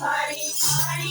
Party, party,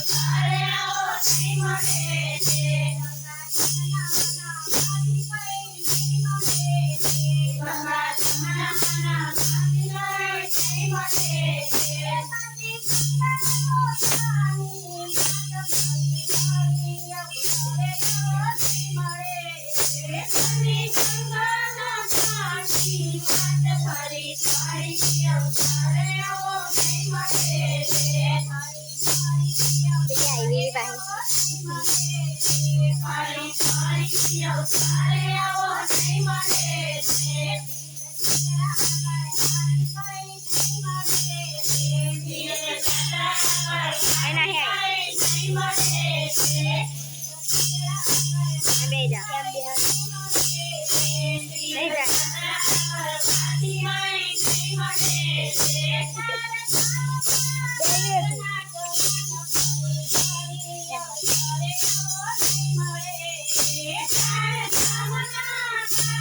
પેલી આવી પાસે અહીં નહીં આવી બે જા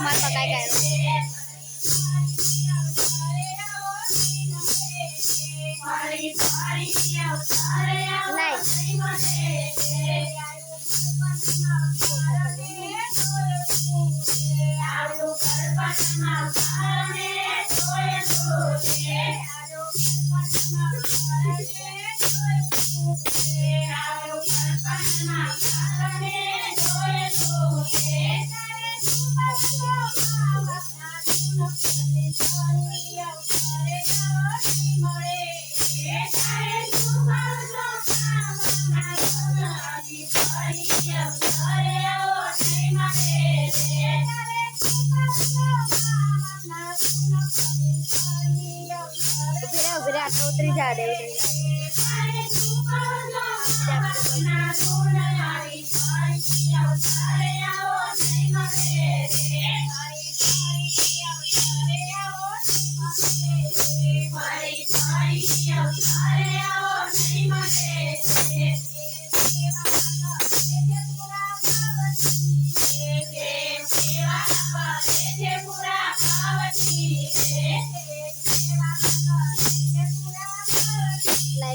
મારું માલ પકાઈ ગયો જા ઉતરી જા દે ઉતરી જા